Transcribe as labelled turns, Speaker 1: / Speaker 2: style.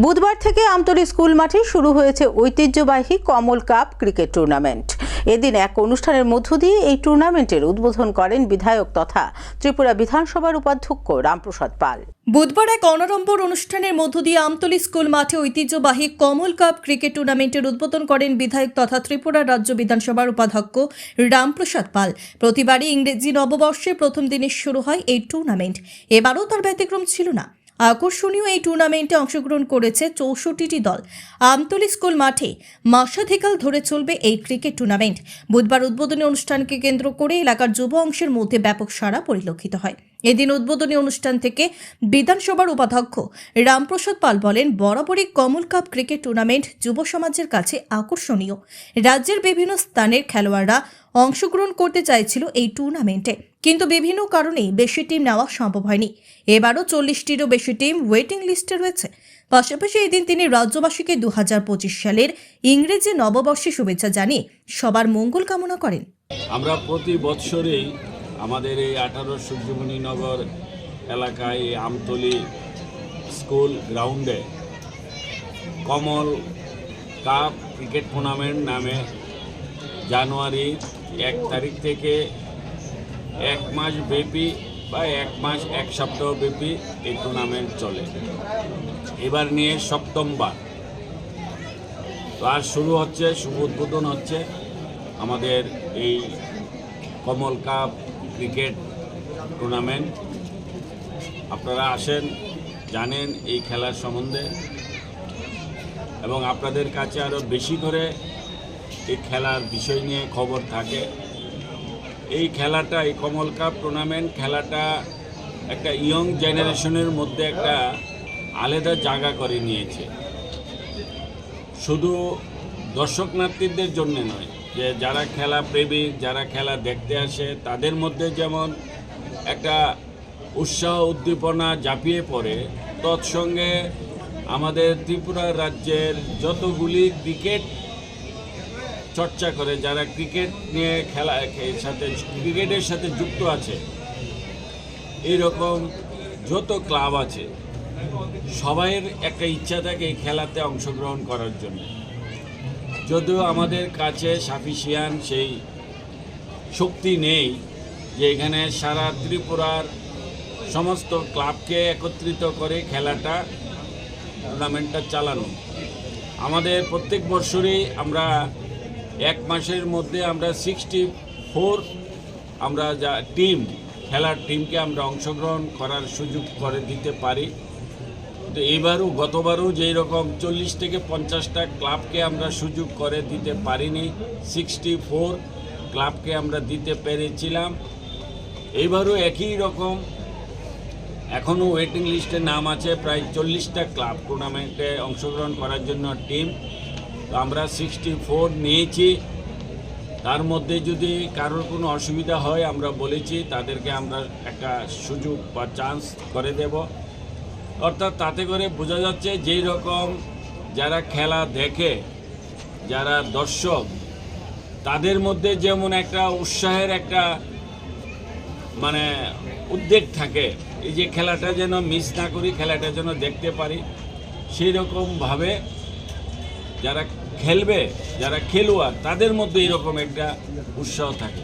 Speaker 1: বুধবার থেকে আমতলী স্কুল মাঠে শুরু হয়েছে ঐতিহ্যবাহী কমল কাপ ক্রিকেট টুর্নামেন্ট। এদিন এক অনুষ্ঠানের মধ্য দিয়ে এই টুর্নামেন্টের উদ্বোধন করেন বিধায়ক তথা ত্রিপুরা বিধানসভার উপাধ্যক্ষ রামপ্রসাদ পাল।
Speaker 2: বুধবার এক অনারম্বর অনুষ্ঠানের মধ্য দিয়ে আমতলী স্কুল মাঠে ঐতিহ্যবাহী কমল কাপ ক্রিকেট টুর্নামেন্টের উদ্বোধন করেন বিধায়ক তথা ত্রিপুরা রাজ্য বিধানসভার উপাধ্যক্ষ রামপ্রসাদ পাল। প্রতিবারই ইংরেজি নববর্ষের প্রথম দিনে শুরু হয় এই টুর্নামেন্ট। এবারও তার ব্যতিক্রম ছিল না। আকর্ষণীয় এই টুর্নামেন্টে অংশগ্রহণ করেছে চৌষট্টিটি দল। আমতলি স্কুল মাঠে মাসাধিকাল ধরে চলবে এই ক্রিকেট টুর্নামেন্ট। বুধবার উদ্বোধনী অনুষ্ঠানকে কেন্দ্র করে এলাকার যুব অংশের মধ্যে ব্যাপক সাড়া পরিলক্ষিত হয়। এদিন উদ্বোধনী অনুষ্ঠান থেকে বিধানসভার উপাধ্যক্ষ রামপ্রসাদ পাল বলেন, বরাবরই কমল কাপ ক্রিকেট টুর্নামেন্ট যুব সমাজের কাছে আকর্ষণীয়। রাজ্যের বিভিন্ন স্থানের খেলোয়াড়রা অংশগ্রহণ করতে চাইছিল এই টুর্নামেন্টে, কিন্তু বিভিন্ন কারণেই বেশি টিম নেওয়া সম্ভব হয়নি। এবারও চল্লিশটিরও বেশি টিম ওয়েটিং লিস্টে রয়েছে। পাশাপাশি এদিন তিনি রাজ্যবাসীকে দু হাজার পঁচিশ সালের ইংরেজি নববর্ষে শুভেচ্ছা জানিয়ে সবার মঙ্গল কামনা করেন।
Speaker 3: আমরা প্রতি বৎসরেই আমাদের এই আঠারো সূর্যমণিনগর এলাকায় এই আমতলি স্কুল গ্রাউন্ডে কমল কাপ ক্রিকেট টুর্নামেন্ট নামে জানুয়ারি এক তারিখ থেকে এক মাস ব্যাপী বা এক মাস এক সপ্তাহ ব্যাপী এই টুর্নামেন্ট চলে। এবার নিয়ে সপ্তমবার। তো আজ শুরু হচ্ছে, শুভ উদ্বোধন হচ্ছে আমাদের এই কমল কাপ ক্রিকেট টুর্নামেন্ট। আপনারা আসেন, জানেন এই খেলার সম্বন্ধে। এবং আপনাদের কাছে আরও বেশি করে এই খেলার বিষয় নিয়ে খবর থাকে। এই খেলাটা, এই কমল কাপ টুর্নামেন্ট খেলাটা একটা ইয়ং জেনারেশনের মধ্যে একটা আলাদা জায়গা করে নিয়েছে। শুধু দর্শকনার্থীদের জন্য নয় যে যারা খেলা প্রেমিক যারা খেলা দেখতে আসে, তাদের মধ্যে যেমন একটা উৎসাহ, উদ্দীপনা ঝাঁপিয়ে পড়ে, তৎসঙ্গে আমাদের ত্রিপুরা রাজ্যের যতগুলি ক্রিকেট চর্চা করে, যারা ক্রিকেট নিয়ে খেলা, সাথে, ক্রিকেটের সাথে যুক্ত আছে এইরকম যত ক্লাব আছে, সবাইয়ের একটা ইচ্ছা থাকে এই খেলাতে অংশগ্রহণ করার জন্য। যদিও আমাদের কাছে সাফিসিয়ান সেই শক্তি নেই যে এখানে সারা ত্রিপুরার সমস্ত ক্লাবকে একত্রিত করে খেলাটা টুর্নামেন্টটা চালানো। আমাদের প্রত্যেক বছরই আমরা এক মাসের মধ্যে আমরা সিক্সটি ফোর আমরা যা টিম খেলার টিমকে আমরা অংশগ্রহণ করার সুযোগ করে দিতে পারি। তো এইবারও, গতবারও যেই রকম চল্লিশ থেকে পঞ্চাশটা ক্লাবকে আমরা সুযোগ করে দিতে পারিনি সিক্সটি ফোর ক্লাবকে আমরা দিতে পেরেছিলাম। এইবারও একই রকম, এখনও ওয়েটিং লিস্টে নাম আছে প্রায় চল্লিশটা ক্লাব টুর্নামেন্টে অংশগ্রহণ করার জন্য টিম তো আমরা সিক্সটি ফোর নিয়েছি। তার মধ্যে যদি কারোর কোনো অসুবিধা হয়, আমরা বলেছি, তাদেরকে আমরা একটা সুযোগ বা চান্স করে দেব। অর্থাৎ তাতে করে বোঝা যাচ্ছে যেই রকম যারা খেলা দেখে, যারা দর্শক, তাদের মধ্যে যেমন একটা উৎসাহের একটা মানে উদ্বেগ থাকে, এই যে খেলাটা যেন মিস না করি, খেলাটা যেন দেখতে পারি সেই রকমভাবে যারা খেলবে, যারা খেলোয়াড়, তাদের মধ্যে এরকম একটা উৎসাহ থাকে।